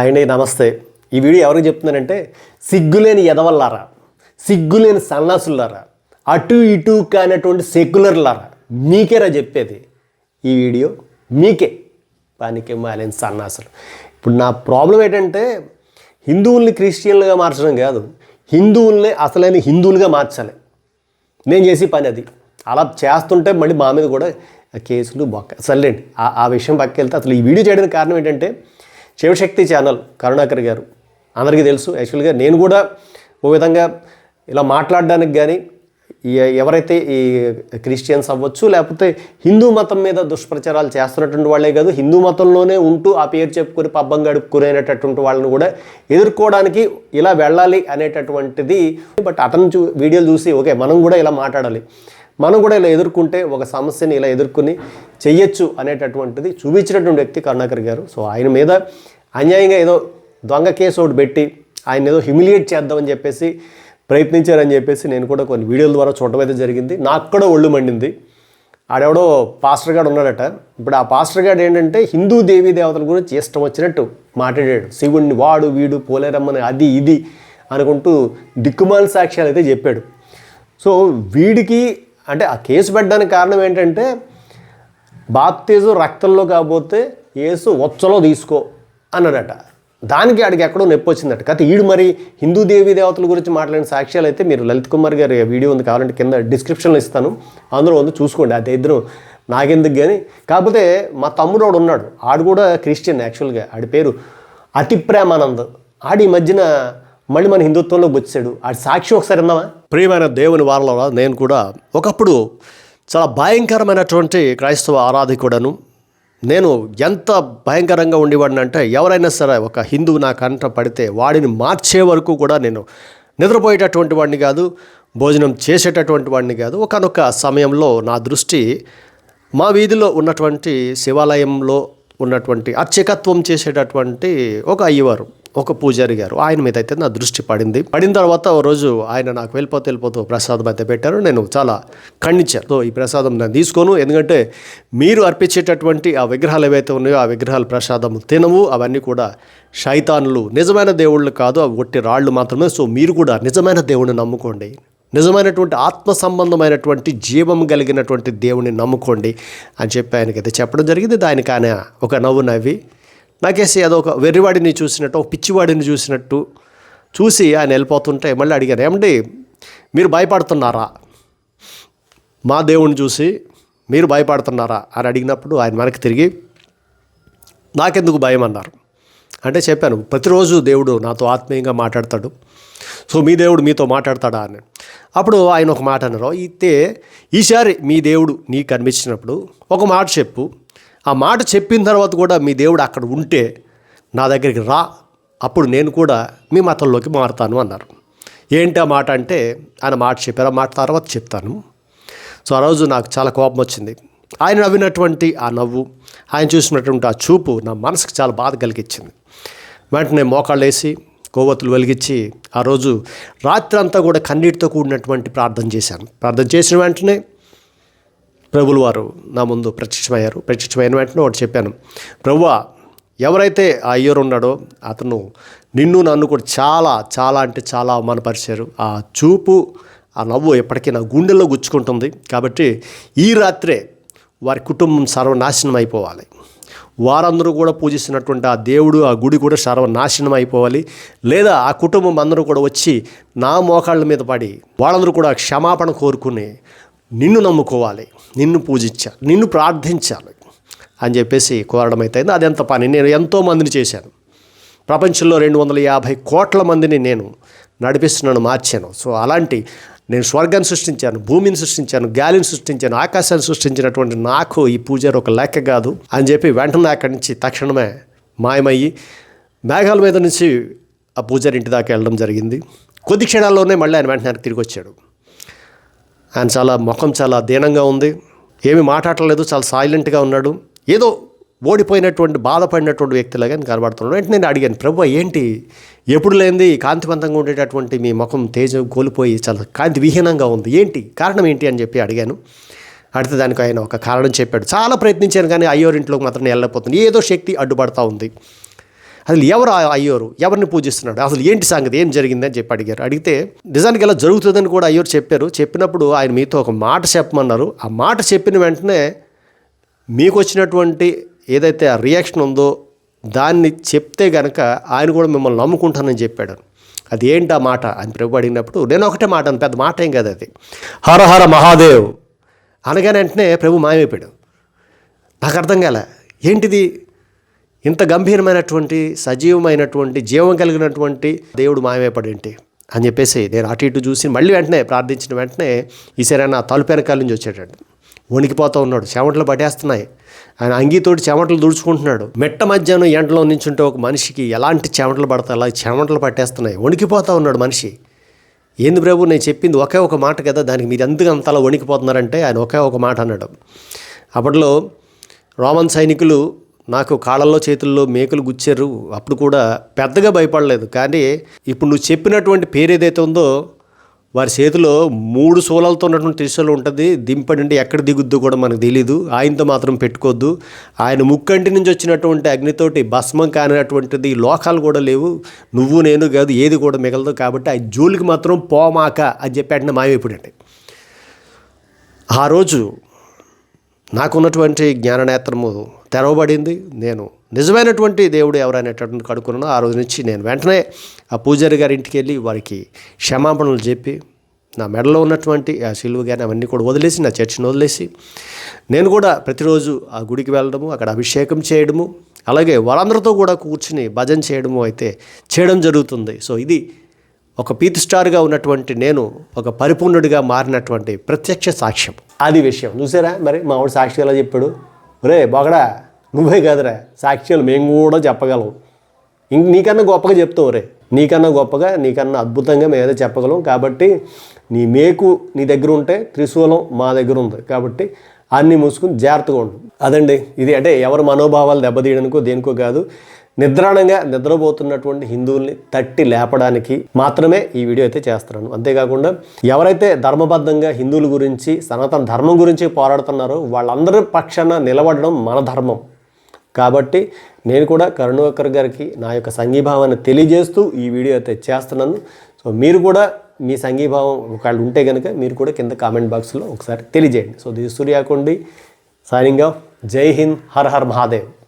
అండి నమస్తే. ఈ వీడియో ఎవరికి చెప్తున్నానంటే సిగ్గులేని ఎదవల్లారా సిగ్గులేని సన్నాసులారా అటు ఇటు కానటువంటి సెక్యులర్లారా మీకేరా చెప్పేది. ఈ వీడియో మీకే. పానికే మాలేని సన్నాసులు. ఇప్పుడు నా ప్రాబ్లం ఏంటంటే హిందువుల్ని క్రిస్టియన్లుగా మార్చడం కాదు హిందువుల్ని అసలైన హిందువులుగా మార్చాలి. నేను చేసే పని అది. అలా చేస్తుంటే మళ్ళీ మా మీద కూడా కేసులు బొక్క సర్లేండి ఆ ఆ విషయం పక్కకి వెళ్తే అసలు ఈ వీడియో చేయడానికి కారణం ఏంటంటే శివశక్తి ఛానల్ కరుణాకర్ గారు. అందరికీ తెలుసు. యాక్చువల్గా నేను కూడా ఓ విధంగా ఇలా మాట్లాడడానికి కానీ ఎవరైతే ఈ క్రిస్టియన్స్ అవ్వచ్చు లేకపోతే హిందూ మతం మీద దుష్ప్రచారాలు చేస్తున్నటువంటి వాళ్ళే కాదు హిందూ మతంలోనే ఉంటూ ఆ పేరు చెప్పుకొని పబ్బం గడుపుకునేటటువంటి వాళ్ళని కూడా ఎదుర్కోవడానికి ఇలా వెళ్ళాలి అనేటటువంటిది. బట్ అతను చూ వీడియోలు చూసి ఓకే మనం కూడా ఇలా మాట్లాడాలి. మనం కూడా ఇలా ఎదుర్కొంటే ఒక సమస్యని ఇలా ఎదుర్కొని చెయ్యొచ్చు అనేటటువంటిది చూపించినటువంటి వ్యక్తి కరుణాకర్ గారు. సో ఆయన మీద అన్యాయంగా ఏదో దొంగ కేసు ఒకటి పెట్టి ఆయన ఏదో హ్యూమిలియేట్ చేద్దామని చెప్పేసి ప్రయత్నించారని చెప్పేసి నేను కూడా కొన్ని వీడియోల ద్వారా చూడడం అయితే జరిగింది. నాకు కూడా ఒళ్ళు మండింది. ఆడెవడో పాస్టర్ గాడు ఉన్నాడట. ఇప్పుడు ఆ పాస్టర్ గాడు ఏంటంటే హిందూ దేవీ దేవతల గురించి ఇష్టం వచ్చినట్టు మాట్లాడాడు. శివుణ్ణి వాడు వీడు పోలేరమ్మని అది ఇది అనుకుంటూ దిక్కుమాల సాక్ష్యాలు అయితే చెప్పాడు. సో వీడికి అంటే ఆ కేసు పెట్టడానికి కారణం ఏంటంటే బాప్తీజు రక్తంలో కాకపోతే యేసు వచ్చలో తీసుకో అన్నాడట. దానికి ఆడికి ఎక్కడో నొప్పి వచ్చిందట. కాకపోతే ఈడు మరి హిందూ దేవీ దేవతల గురించి మాట్లాడిన సాక్ష్యాలు అయితే మీరు లలిత్ కుమార్ గారి వీడియో ఉంది కావాలంటే కింద డిస్క్రిప్షన్లో ఇస్తాను. అందులో ఉంది చూసుకోండి. అది ఇద్దరు నాకెందుకు కానీ కాకపోతే మా తమ్ముడు వాడు ఉన్నాడు. ఆడు కూడా క్రిస్టియన్ యాక్చువల్గా. ఆడి పేరు అతి ప్రేమానంద్ ఆడి ఈ మధ్యన మళ్ళీ మన హిందుత్వంలోకి వచ్చాడు. ఆ సాక్షి ఒకసారి విందామా ప్రియమైన దేవుని వారంలో నేను కూడా ఒకప్పుడు చాలా భయంకరమైనటువంటి క్రైస్తవ ఆరాధికుడను. నేను ఎంత భయంకరంగా ఉండేవాడిని అంటే ఎవరైనా సరే ఒక హిందువు నా కంట పడితే వాడిని మార్చే వరకు కూడా నేను నిద్రపోయేటటువంటి వాడిని కాదు భోజనం చేసేటటువంటి వాడిని కాదు. ఒకనొక సమయంలో నా దృష్టి మా వీధిలో ఉన్నటువంటి శివాలయంలో ఉన్నటువంటి అర్చకత్వం చేసేటటువంటి ఒక అయ్యవారు. ఒక పూజారి గారు ఆయన మీద అయితే నా దృష్టి పడింది. పడిన తర్వాత ఓ రోజు ఆయన నాకు వెళ్ళిపోతే వెళ్ళిపోతూ ప్రసాదం అయితే పెట్టారు. నేను చాలా ఖండించాను. సో ఈ ప్రసాదం నేను తీసుకోను. ఎందుకంటే మీరు అర్పించేటటువంటి ఆ విగ్రహాలు ఏవైతే ఉన్నాయో ఆ విగ్రహాల ప్రసాదం తినవు. అవన్నీ కూడా శైతానులు. నిజమైన దేవుళ్ళు కాదు. అవి ఒట్టి రాళ్ళు మాత్రమే. సో మీరు కూడా నిజమైన దేవుడిని నమ్ముకోండి. నిజమైనటువంటి ఆత్మ సంబంధమైనటువంటి జీవం కలిగినటువంటి దేవుని నమ్ముకోండి అని చెప్పి ఆయనకైతే చెప్పడం జరిగింది. దానికి ఆయన ఒక నవ్వు నవ్వి నాకేసి అదో ఒక వెర్రివాడిని చూసినట్టు ఒక పిచ్చివాడిని చూసినట్టు చూసి ఆయన వెళ్ళిపోతుంటే మళ్ళీ అడిగాను ఏమండి మీరు భయపడుతున్నారా? మా దేవుణ్ణి చూసి మీరు భయపడుతున్నారా? అని అడిగినప్పుడు ఆయన మనకి తిరిగి నాకెందుకు భయం? అన్నారు. అంటే చెప్పాను ప్రతిరోజు దేవుడు నాతో ఆత్మీయంగా మాట్లాడతాడు. సో మీ దేవుడు మీతో మాట్లాడతాడా? అని. అప్పుడు ఆయన ఒక మాట అన్నారు అయితే ఈసారి మీ దేవుడు నీకు కనిపించినప్పుడు ఒక మాట చెప్పు. ఆ మాట చెప్పిన తర్వాత కూడా మీ దేవుడు అక్కడ ఉంటే నా దగ్గరికి రా అప్పుడు నేను కూడా మీ మతంలోకి మారుతాను అన్నారు. ఏంటి ఆ మాట అంటే ఆయన మాట చెప్పారు. ఆ మాట తర్వాత చెప్తాను. సో ఆ రోజు నాకు చాలా కోపం వచ్చింది. ఆయన నవ్వినటువంటి ఆ నవ్వు ఆయన చూసినటువంటి ఆ చూపు నా మనసుకు చాలా బాధ కలిగించింది. వెంటనే మోకాళ్ళు వేసి కొవ్వొత్తులు వెలిగించి ఆ రోజు రాత్రి అంతా కూడా కన్నీటితో కూడినటువంటి ప్రార్థన చేశాను. ప్రార్థన చేసిన వెంటనే ప్రభులు వారు నా ముందు ప్రత్యక్షమయ్యారు. ప్రత్యక్షమైన వెంటనే ఒకటి చెప్పాను. ప్రభువా ఎవరైతే ఆ అయ్యర్ ఉన్నాడో అతను నిన్ను నన్ను కూడా చాలా చాలా అంటే చాలా అవమానపరిచారు. ఆ చూపు ఆ నవ్వు ఎప్పటికీ నా గుండెల్లో గుచ్చుకుంటుంది. కాబట్టి ఈ రాత్రే వారి కుటుంబం సర్వనాశనం అయిపోవాలి. వారందరూ కూడా పూజిస్తున్నటువంటి ఆ దేవుడు ఆ గుడి కూడా సర్వనాశనం అయిపోవాలి. లేదా ఆ కుటుంబం అందరూ కూడా వచ్చి నా మోకాళ్ళ మీద పడి వాళ్ళందరూ కూడా క్షమాపణ కోరుకుని నిన్ను నమ్ముకోవాలి నిన్ను పూజించాలి నిన్ను ప్రార్థించాలి అని చెప్పేసి కోరడం అయితే అది ఎంత పని? నేను ఎంతో మందిని చేశాను. ప్రపంచంలో రెండు వందల యాభై కోట్ల మందిని నేను నడిపిస్తున్నాను మార్చాను. సో అలాంటి నేను స్వర్గాన్ని సృష్టించాను భూమిని సృష్టించాను గాలిని సృష్టించాను ఆకాశాన్ని సృష్టించినటువంటి నాకు ఈ పూజారి ఒక లెక్క కాదు అని చెప్పి వెంటనే అక్కడి నుంచి తక్షణమే మాయమయ్యి మేఘాల మీద నుంచి ఆ పూజారి ఇంటి దాకా వెళ్ళడం జరిగింది. కొద్ది క్షణాల్లోనే మళ్ళీ ఆయన వెంటనే తిరిగి వచ్చాడు. ఆయన చాలా ముఖం చాలా దీనంగా ఉంది. ఏమి మాట్లాడలేదు చాలా సైలెంట్గా ఉన్నాడు. ఏదో ఓడిపోయినటువంటి బాధపడినటువంటి వ్యక్తిలాగా నేను కనబడుతున్నాడు. అంటే నేను అడిగాను ప్రభు ఏంటి? ఎప్పుడు లేనిది కాంతివంతంగా ఉండేటటువంటి మీ ముఖం తేజం కోల్పోయి చాలా కాంతి విహీనంగా ఉంది. ఏంటి? కారణం ఏంటి? అని చెప్పి అడిగాను. అడిగితే దానికి ఆయన ఒక కారణం చెప్పాడు. చాలా ప్రయత్నించాను కానీ అయ్యోరింట్లోకి మాత్రం వెళ్ళకపోతుంది ఏదో శక్తి అడ్డుపడతా ఉంది. అసలు ఎవరు అయ్యోరు? ఎవరిని పూజిస్తున్నాడు? అసలు ఏంటి సంగతి? ఏం జరిగింది అని చెప్పి అడిగారు. అడిగితే నిజానికి ఇలా జరుగుతుందని కూడా అయ్యోరు చెప్పారు. చెప్పినప్పుడు ఆయన మీతో ఒక మాట చెప్పమన్నారు. ఆ మాట చెప్పిన వెంటనే మీకు వచ్చినటువంటి ఏదైతే ఆ రియాక్షన్ ఉందో దాన్ని చెప్తే గనక ఆయన కూడా మిమ్మల్ని నమ్ముకుంటానని చెప్పాడు. అది ఏంటి ఆ మాట? అని ప్రభు అడిగినప్పుడు నేను ఒకటే మాట అని పెద్ద మాట ఏం కదా అది. హర హర మహాదేవ్ అనగానే వెంటనే ప్రభు మాయమైపోయాడు. నాకు అర్థం కాలే. ఏంటిది? ఇంత గంభీరమైనటువంటి సజీవమైనటువంటి జీవం కలిగినటువంటి దేవుడు మాయమైపడేంటి అని చెప్పేసి నేను అటు ఇటు చూసి మళ్ళీ వెంటనే ప్రార్థించిన వెంటనే ఈసారి నా తలుపు వెనకాల నుంచి వచ్చేటండి వణికిపోతూ ఉన్నాడు. చెమటలు పట్టేస్తున్నాయి. ఆయన అంగీతోటి చెమటలు దుడుచుకుంటున్నాడు. మెట్ట మధ్యాహ్నం ఎండలో నించుంటే ఒక మనిషికి ఎలాంటి చెమటలు పడతాయి? అలా చెమటలు పట్టేస్తున్నాయి. వణికిపోతూ ఉన్నాడు మనిషి. ఏంది ప్రభు నేను చెప్పింది ఒకే ఒక మాట కదా? దానికి మీరు ఎందుకు అంతలా వణికిపోతున్నారంటే ఆయన ఒకే ఒక మాట అన్నాడు. అప్పట్లో రోమన్ సైనికులు నాకు కాళ్ళల్లో చేతుల్లో మేకలు గుచ్చారు. అప్పుడు కూడా పెద్దగా భయపడలేదు. కానీ ఇప్పుడు నువ్వు చెప్పినటువంటి పేరు ఏదైతే ఉందో వారి చేతిలో మూడు సోలాలతో ఉన్నటువంటి త్రిశూలం ఉంటుంది. దింపడండి ఎక్కడ దిగుద్దో కూడా మనకు తెలియదు ఆయనతో మాత్రం పెట్టుకోవద్దు. ఆయన ముక్కంటి నుంచి వచ్చినటువంటి అగ్నితోటి భస్మం కానినటువంటిది లోకాలు కూడా లేవు. నువ్వు నేను కాదు ఏది కూడా మిగలదు. కాబట్టి ఆ జోలికి మాత్రం పోమాక అని చెప్పి అంటే మాయమైపోయాడు ఆ రోజు నాకున్నటువంటి జ్ఞాననేత్రము తెరవబడింది. నేను నిజమైనటువంటి దేవుడు ఎవరైనటువంటి కడుక్కున్నానో ఆ రోజు నుంచి నేను వెంటనే ఆ పూజారి గారి ఇంటికి వెళ్ళి వారికి క్షమాపణలు చెప్పి నా మెడలో ఉన్నటువంటి ఆ సిలువ కానీ అవన్నీ కూడా వదిలేసి నా చర్చిని వదిలేసి నేను కూడా ప్రతిరోజు ఆ గుడికి వెళ్ళడము అక్కడ అభిషేకం చేయడము అలాగే వాళ్ళందరితో కూడా కూర్చుని భజన చేయడము అయితే చేయడం జరుగుతుంది. సో ఇది ఒక పీత్ స్టార్గా ఉన్నటువంటి నేను ఒక పరిపూర్ణుడిగా మారినటువంటి ప్రత్యక్ష సాక్ష్యం. అది విషయం. చూసారా? మరి మా వాడు సాక్షి ఎలా చెప్పాడు? రే బొగడా నువ్వే కాదురా. సాక్ష్యాలు మేము కూడా చెప్పగలం. ఇంక నీకన్నా గొప్పగా చెప్తావు రే నీకన్నా గొప్పగా నీకన్నా అద్భుతంగా మేము ఏదో చెప్పగలం. కాబట్టి నీ మేకు నీ దగ్గర ఉంటే త్రిశూలం మా దగ్గర ఉంది. కాబట్టి అన్నీ మూసుకుని జాగ్రత్తగా ఉండు. అదండి. ఇది అంటే ఎవరి మనోభావాలు దెబ్బతీయడానికో దేనికో కాదు. నిద్రాణంగా నిద్రపోతున్నటువంటి హిందువుల్ని తట్టి లేపడానికి మాత్రమే ఈ వీడియో అయితే చేస్తున్నాను. అంతేకాకుండా ఎవరైతే ధర్మబద్ధంగా హిందువుల గురించి సనాతన ధర్మం గురించి పోరాడుతున్నారో వాళ్ళందరి పక్షాన నిలబడడం మన ధర్మం. కాబట్టి నేను కూడా కరుణాకర్ గారికి నా యొక్క సంఘీభావాన్ని తెలియజేస్తూ ఈ వీడియో అయితే చేస్తున్నాను. సో మీరు కూడా మీ సంఘీభావం ఒకవేళ ఉంటే కనుక మీరు కూడా కింద కామెంట్ బాక్స్లో ఒకసారి తెలియజేయండి. So this Suryakundi signing off జై హింద్ హర్ హర్ మహాదేవ్.